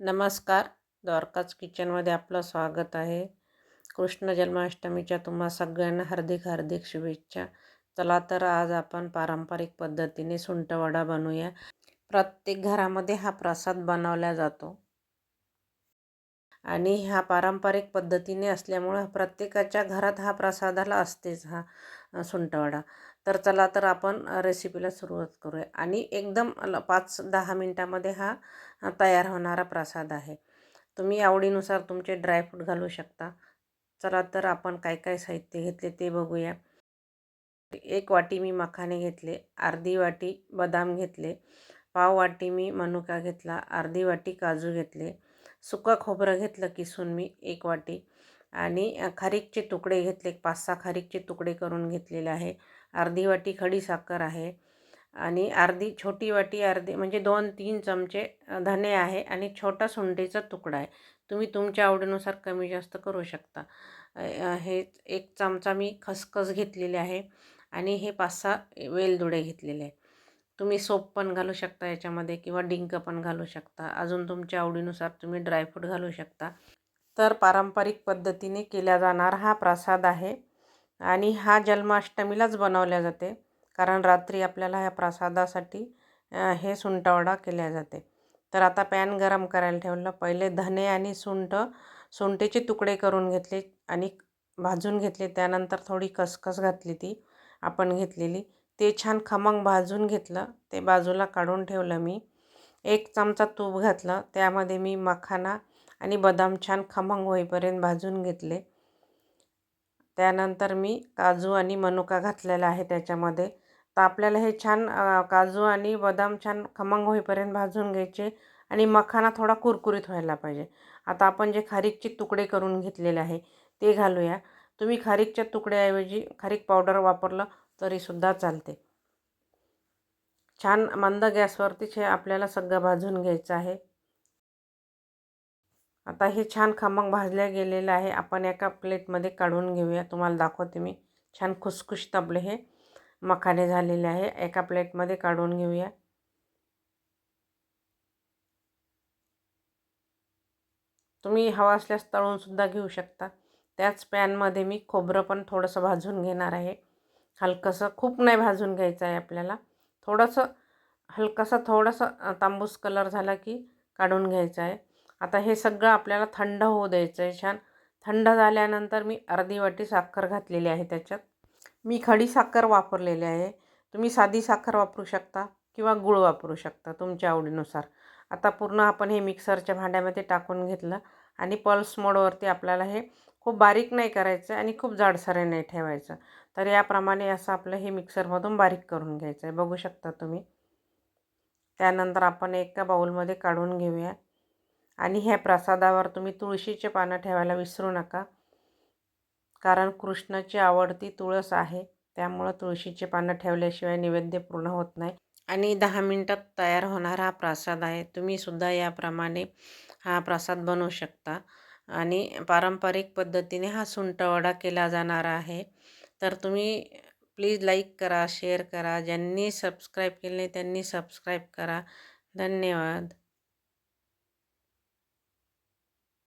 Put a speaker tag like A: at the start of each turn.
A: नमस्कार. द्वारकाच किचनमध्ये आपलं स्वागत आहे. कृष्ण जन्माष्टमीच्या तुम्हा सगळ्यांना हार्दिक हार्दिक शुभेच्छा. चला तर आज आपण पारंपरिक पद्धतीने सुंटवडा बनवूया. प्रत्येक घरामध्ये हा प्रसाद बनवला जातो. आणि हा पारंपरिक पद्धतीने असल्यामुळं प्रत्येकाच्या घरात हा प्रसादाला असतेच हा सुंटवडा. तर चला तर आपण रेसिपीला सुरुवात करूया. आणि एकदम पाच दहा मिनटामध्ये हा तयार होणारा प्रसाद आहे. तुम्ही आवडीनुसार तुमचे ड्रायफ्रूट घालू शकता. चला तर आपण काय काय साहित्य घेतले ते बघूया. एक वाटी मी मखाने घेतले अर्धी वाटी बदाम घेतले पाव वाटी मी मनुका घेतला अर्धी वाटी काजू घेतले सुकं खोबरं घेतलं किसून मी एक वाटी आणि खारीकचे तुकडे घेतले पाच सहा खारीकचे तुकडे करून घेतलेले आहे. अर्धी वाटी खडी साखर आहे आणि अर्धी छोटी वाटी अर्धी म्हणजे दोन तीन चमचे धने आहे आणि छोटा सुंडीचा तुकडा आहे. तुम्ही तुमच्या आवडीनुसार कमी जास्त करू शकता. हे एक चमचा मी खसखस घेतलेले आहे आणि हे पाच सहा वेलदुडे घेतलेले आहे. तुम्ही सोप पण घालू शकता याच्यामध्ये किंवा डिंक पण घालू शकता. अजून तुमच्या आवडीनुसार तुम्ही ड्रायफ्रूट घालू शकता. तर पारंपरिक पद्धतीने केला जाणारा हा प्रसाद आहे. आणि हा जन्माष्टमीलाच बनवल्या जाते. कारण रात्री आपल्याला ह्या प्रसादासाठी हे सुंटवडा केल्या जाते. तर आता पॅन गरम करायला ठेवलं. पहिले धने आणि सुंठ सुंठेचे तुकडे करून घेतले आणि भाजून घेतले. त्यानंतर थोडी खसखस घातली ती आपण घेतलेली. ते छान खमंग भाजून घेतलं. ते बाजूला काढून ठेवलं मी. एक चमचा तूप घातलं. त्यामध्ये मी मखाना आणि बदाम छान खमंग होईपर्यंत भाजून घेतले. त्यानंतर मी काजू आणि मनुका घातलेला आहे त्याच्यामध्ये. तर आपल्याला हे छान काजू आणि बदाम छान खमंग होईपर्यंत भाजून घ्यायचे आणि मखाना थोडा कुरकुरीत व्हायला पाहिजे. आता आपण जे खारीकचे तुकडे करून घेतलेले आहे ते घालूया. तुम्ही खारीकच्या तुकड्याऐवजी खारीक पावडर वापरलं तरीसुद्धा चालते. छान मंद गॅसवरतीच हे आपल्याला सगळं भाजून घ्यायचं आहे. आता हे छान खमंग भाजल्या गेलेलं आहे. आपण एका प्लेटमध्ये काढून घेऊया. तुम्हाला दाखवते मी. छान खुसखुशीत आपले हे मखाने झालेले आहे. एका प्लेटमध्ये काढून घेऊया. तुम्ही हवा असल्यास तळूनसुद्धा घेऊ शकता. त्याच पॅनमध्ये मी खोबरं पण थोडंसं भाजून घेणार आहे. हलकंसं खूप नाही भाजून घ्यायचं आहे आपल्याला. थोडंसं हलकंसं थोडंसं तांबूस कलर झाला की काढून घ्यायचं आहे. आता हे सगळं आपल्याला थंड होऊ द्यायचं आहे छान. थंड झाल्यानंतर मी अर्धी वाटी साखर घातलेली आहे त्याच्यात. मी खडी साखर वापरलेली आहे. तुम्ही साधी साखर वापरू शकता किंवा गूळ वापरू शकता तुमच्या आवडीनुसार. आता पूर्ण आपण हे मिक्सरच्या भांड्यामध्ये टाकून घेतलं आणि पल्स मोडवरती आपल्याला हे खूप बारीक नाही करायचं आणि खूप जाडसरे नाही ठेवायचं. तर याप्रमाणे असं आपलं हे मिक्सरमधून बारीक करून घ्यायचं आहे बघू शकता तुम्ही. त्यानंतर आपण एका बाऊलमध्ये काढून घेऊया. आणि ह्या प्रसादावर तुम्ही तुळशीचे पानं ठेवायला विसरू नका. कारण कृष्णाची आवडती तुळस आहे. त्यामुळं तुळशीचे पानं ठेवल्याशिवाय नैवेद्य पूर्ण होत नाही. आणि दहा मिनटात तयार होणारा हा प्रसाद आहे. तुम्हीसुद्धा याप्रमाणे हा प्रसाद बनवू शकता. आणि पारंपरिक पद्धतीने हा सुंटवडा केला जाणार आहे. तर तुम्ही प्लीज लाईक करा शेअर करा. ज्यांनी सबस्क्राईब केले त्यांनी सबस्क्राईब करा. धन्यवाद.